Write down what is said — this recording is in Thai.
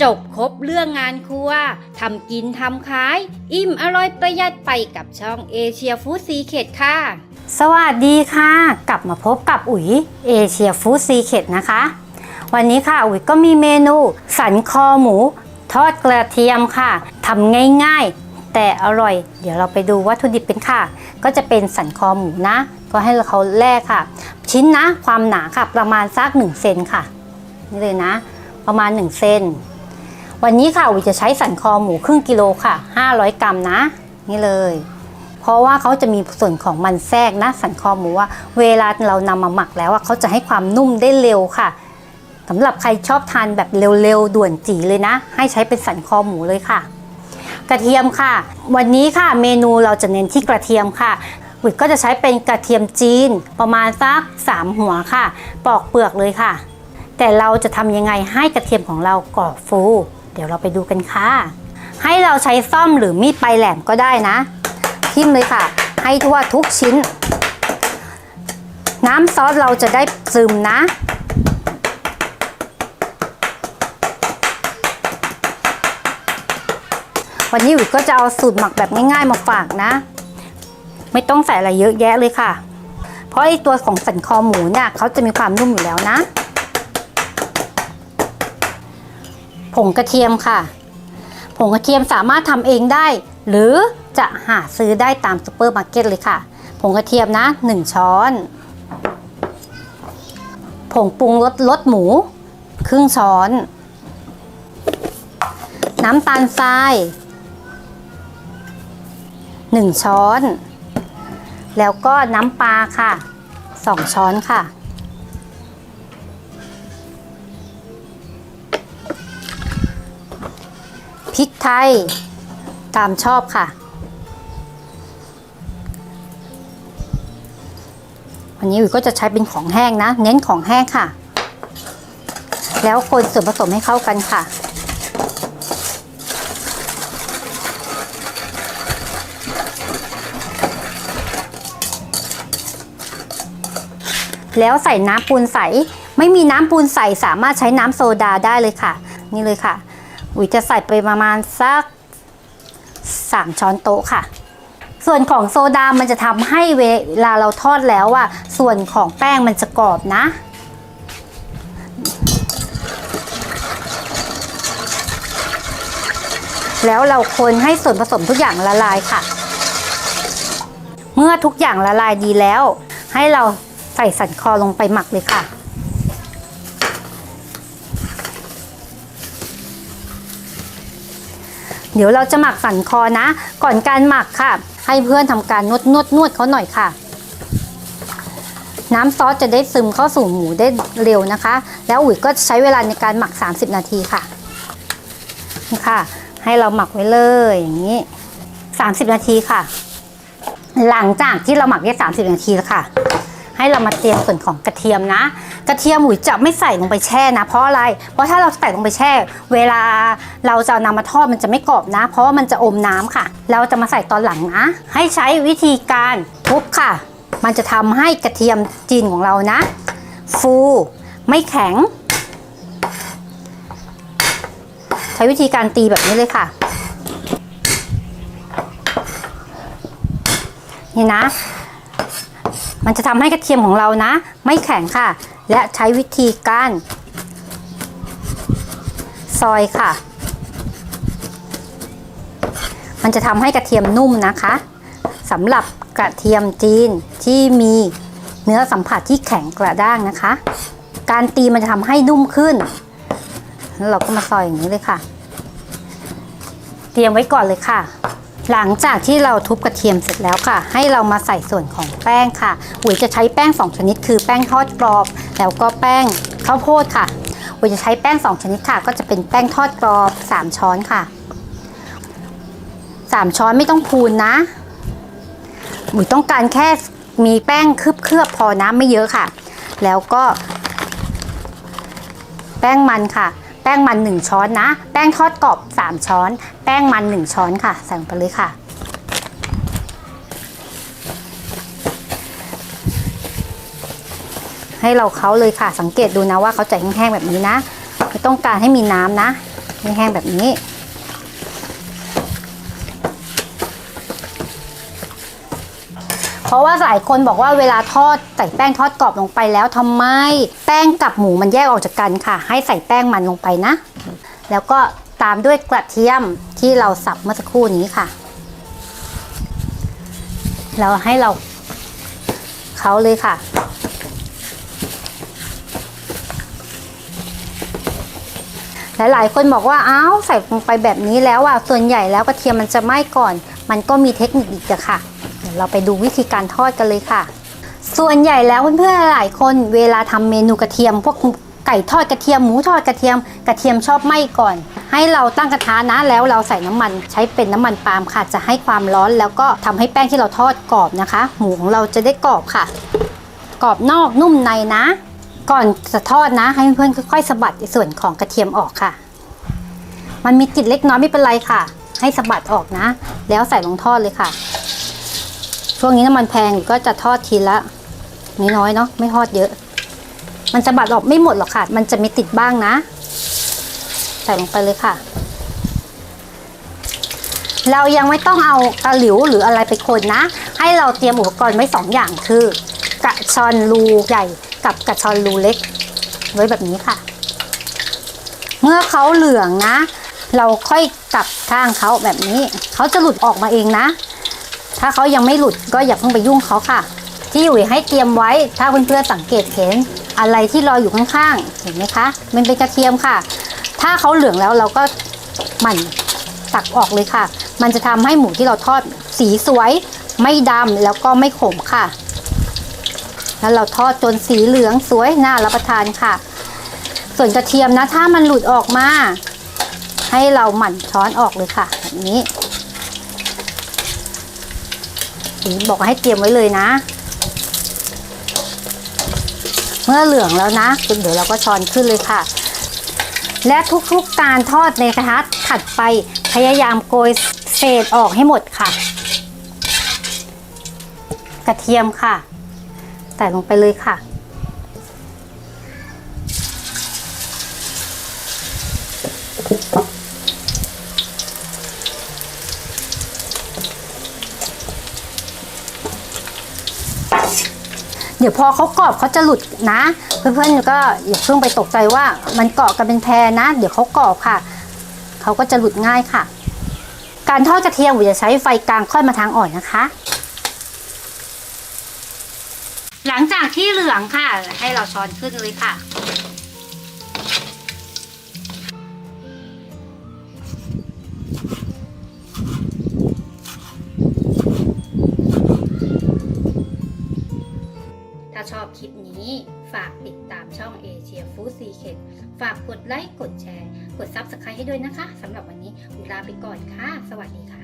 จบครบเรื่องงานครัวทำกินทำขาย อิ่มอร่อยประหยัดไปกับช่องเอเชียฟู้ดซีเคดค่ะ สวัสดีค่ะ กลับมาพบกับอุ๋ยเอเชียฟู้ดซีเคดนะคะ วันนี้ค่ะอุ๋ยก็มีเมนูสันคอหมู ทอดกระเทียมค่ะทำง่ายๆ แต่อร่อย เดี๋ยวเราไปดูวัตถุดิบเป็นค่ะ ก็จะเป็นสันคอหมูนะ ก็ให้เขาแล่ค่ะ ชิ้นนะความหนาค่ะประมาณสัก1เซนค่ะนี่เลยนะ ประมาณ1เซน วันนี้ค่ะอุ๋ยจะใช้สันคอหมูครึ่งกิโลค่ะ 500 กรัมนะ นี่เลย เพราะว่าเขาจะมีส่วนของมันแทรกนะ สันคอหมูว่า เวลาเรานำมาหมักแล้วอะเขาจะให้ความนุ่มได้เร็วค่ะสำหรับใครชอบทานแบบเร็วๆด่วนจีเลยนะ ให้ใช้เป็นสันคอหมูเลยค่ะ กระเทียมค่ะ วันนี้ค่ะเมนูเราจะเน้นที่กระเทียมค่ะวิดก็จะใช้เป็นกระเทียมจีนประมาณสัก3หัวค่ะ ปอกเปลือกเลยค่ะ แต่เราจะทำยังไงให้กระเทียมของเรากรอบฟู เดี๋ยวเราไปดูกันค่ะ ให้เราใช้ซ่อมหรือมีดปลายแหลมก็ได้นะ ทิ่มเลยค่ะ ให้ทั่วทุกชิ้น น้ำซอสเราจะได้ซึมนะวันนี้วิก็จะเอาสูตรหมักแบบง่ายๆมาฝากนะ ไม่ต้องใส่อะไรเยอะแยะเลยค่ะ เพราะไอตัวของสันคอหมูเนี่ยเขาจะมีความนุ่มอยู่แล้วนะ ผงกระเทียมค่ะ ผงกระเทียมสามารถทำเองได้ หรือจะหาซื้อได้ตามซูเปอร์มาร์เก็ตเลยค่ะ ผงกระเทียมนะ 1 ช้อน ผงปรุงรสรสหมู ครึ่งช้อน น้ำตาลทราย 1 ช้อน แล้วก็น้ำปลาค่ะ 2 ช้อนค่ะ พริกไทย ตามชอบค่ะ วันนี้วิวก็จะใช้เป็นของแห้งนะ เน้นของแห้งค่ะ แล้วคนส่วนผสมให้เข้ากันค่ะแล้วใส่น้ำปูนใส ไม่มีน้ำปูนใสสามารถใช้น้ำโซดาได้เลยค่ะ นี่เลยค่ะ อุ๋ยจะใส่ไปประมาณสัก 3 ช้อนโต๊ะค่ะ ส่วนของโซดา มันจะทำให้เวลาเราทอดแล้วอะส่วนของแป้งมันจะกรอบนะแล้วเราคนให้ส่วนผสมทุกอย่างละลายค่ะ เมื่อทุกอย่างละลายดีแล้ว ให้เราใส่สันคอลงไปหมักเลยค่ะ เดี๋ยวเราจะหมักสันคอนะ ก่อนการหมักค่ะ ให้เพื่อนทำการนวดนวดนวดเขาหน่อยค่ะ น้ำซอสจะได้ซึมเข้าสู่หมูได้เร็วนะคะ แล้วอุ๋ยก็ใช้เวลาในการหมัก 30 นาทีค่ะนี่ค่ะ ให้เราหมักไว้เลยอย่างนี้ 30 นาทีค่ะ หลังจากที่เราหมักได้ 30 นาทีแล้วค่ะ ให้เรามาเตรียมส่วนของกระเทียมนะ กระเทียมหมูจะไม่ใส่ลงไปแช่นะ เพราะอะไร เพราะถ้าเราใส่ลงไปแช่ เวลาเราจะนำมาทอดมันจะไม่กรอบนะ เพราะว่ามันจะอมน้ำค่ะ เราจะมาใส่ตอนหลังนะ ให้ใช้วิธีการทุบค่ะ มันจะทำให้กระเทียมจีนของเรานะ ฟูไม่แข็ง ใช้วิธีการตีแบบนี้เลยค่ะ นี่นะ มันจะทำให้กระเทียมของเรานะ ไม่แข็งค่ะ และใช้วิธีการซอยค่ะ มันจะทำให้กระเทียมนุ่มนะคะสำหรับกระเทียมจีนที่มีเนื้อสัมผัสที่แข็งกระด้างนะคะ การตีมันจะทำให้นุ่มขึ้นแล้วเราก็มาซอยอย่างนี้เลยค่ะ เตรียมไว้ก่อนเลยค่ะ หลังจากที่เราทุบกระเทียมเสร็จแล้วค่ะ ให้เรามาใส่ส่วนของแป้งค่ะอุ๋ยจะใช้แป้ง 2 ชนิด คือแป้งทอดกรอบ แล้วก็แป้งข้าวโพดค่ะอุ๋ยจะใช้แป้ง 2 ชนิดค่ะ ก็จะเป็นแป้งทอดกรอบ 3 ช้อนค่ะ 3 ช้อนไม่ต้องพูนนะอุ๋ยต้องการแค่มีแป้งเคลือบๆพอนะไม่เยอะค่ะ แล้วก็ แป้งมันค่ะ แป้งมัน 1 ช้อนนะ แป้งทอดกรอบ 3 ช้อน แป้งมัน 1 ช้อนค่ะ ใส่ลงไปเลยค่ะ ให้เราเคาเลยค่ะ สังเกตดูนะว่าเขาจะแห้งๆแบบนี้นะ ไม่ต้องการให้มีน้ำนะ ให้แห้งแบบนี้ ราะว่าหลายคนบอกว่าเวลาทอดใส่แป้งทอดกรอบลงไปแล้วทำไม แป้งกับหมูมันแยกออกจากกันค่ะ ให้ใส่แป้งมันลงไปนะ แล้วก็ตามด้วยกระเทียมที่เราสับเมื่อสักครู่นี้ค่ะแล้วให้เราเขาเลยค่ะหลายๆ คนบอกว่าอ้าวใส่ลงไปแบบนี้แล้วอะส่วนใหญ่แล้วกระเทียมมันจะไหม้ก่อน มันก็มีเทคนิคอีกอะค่ะ เราไปดูวิธีการทอดกันเลยค่ะ ส่วนใหญ่แล้วเพื่อนๆหลายคนเวลาทำเมนูกระเทียม พวกไก่ทอดกระเทียมหมูทอดกระเทียม กระเทียมชอบไหม้ก่อน ให้เราตั้งกระทะนะแล้วเราใส่น้ำมันใช้เป็นน้ำมันปาล์มค่ะ จะให้ความร้อนแล้วก็ทำให้แป้งที่เราทอดกรอบนะคะ หมูของเราจะได้กรอบค่ะ กรอบนอกนุ่มในนะ ก่อนจะทอดนะ ให้เพื่อนๆค่อยๆสะบัดส่วนของกระเทียมออกค่ะ มันมีติดเล็กน้อยไม่เป็นไรค่ะ ให้สะบัดออกนะ แล้วใส่ลงทอดเลยค่ะ ช่วงนี้น้ำมันแพงก็จะทอดทีละน้อยๆเนาะไม่ทอดเยอะ มันสะบัดออกไม่หมดหรอกค่ะ มันจะมีติดบ้างนะใส่ลงไปเลยค่ะ เรายังไม่ต้องเอาตะหลิวหรืออะไรไปคนนะ ให้เราเตรียมอุปกรณ์ไว้สองอย่างคือกระชอนรูใหญ่กับกระชอนรูเล็ก ไว้แบบนี้ค่ะ เมื่อเขาเหลืองนะ เราค่อยกลับข้างเขาแบบนี้ เขาจะหลุดออกมาเองนะ ถ้าเขายังไม่หลุดก็อย่าเพิ่งไปยุ่งเขาค่ะ ที่อยู่ให้เตรียมไว้ถ้าเพื่อนๆสังเกตเห็นอะไรที่ลอยอยู่ข้างๆเห็นไหมคะ มันเป็นกระเทียมค่ะ ถ้าเขาเหลืองแล้วเราก็หมั่นตักออกเลยค่ะ มันจะทำให้หมูที่เราทอดสีสวยไม่ดำแล้วก็ไม่ขมค่ะ แล้วเราทอดจนสีเหลืองสวยน่ารับประทานค่ะ ส่วนกระเทียมนะ ถ้ามันหลุดออกมา ให้เราหมั่นช้อนออกเลยค่ะแบบนี้ บอกให้เตรียมไว้เลยนะ เมื่อเหลืองแล้วนะเดี๋ยวเราก็ช้อนขึ้นเลยค่ะ และทุกๆการทอดในกระทะถัดไปพยายามโกยเศษออกให้หมดค่ะ กระเทียมค่ะใส่ลงไปเลยค่ะ เดี๋ยวพอเขากรอบเขาจะหลุดนะ เพื่อนๆก็อย่าเพิ่งไปตกใจว่ามันเกาะกันเป็นแพรนะ เดี๋ยวเขากรอบค่ะเขาก็จะหลุดง่ายค่ะ การทอดกระเทียมอย่าใช้ไฟกลางค่อยมาทางอ่อนนะคะ หลังจากที่เหลืองค่ะ ให้เราช้อนขึ้นเลยค่ะ ฟู้ดฝากกดไลค์ กดแชร์ กด Subscribe ให้ด้วยนะคะสำหรับวันนี้เวลาไปก่อนค่ะ สวัสดีค่ะ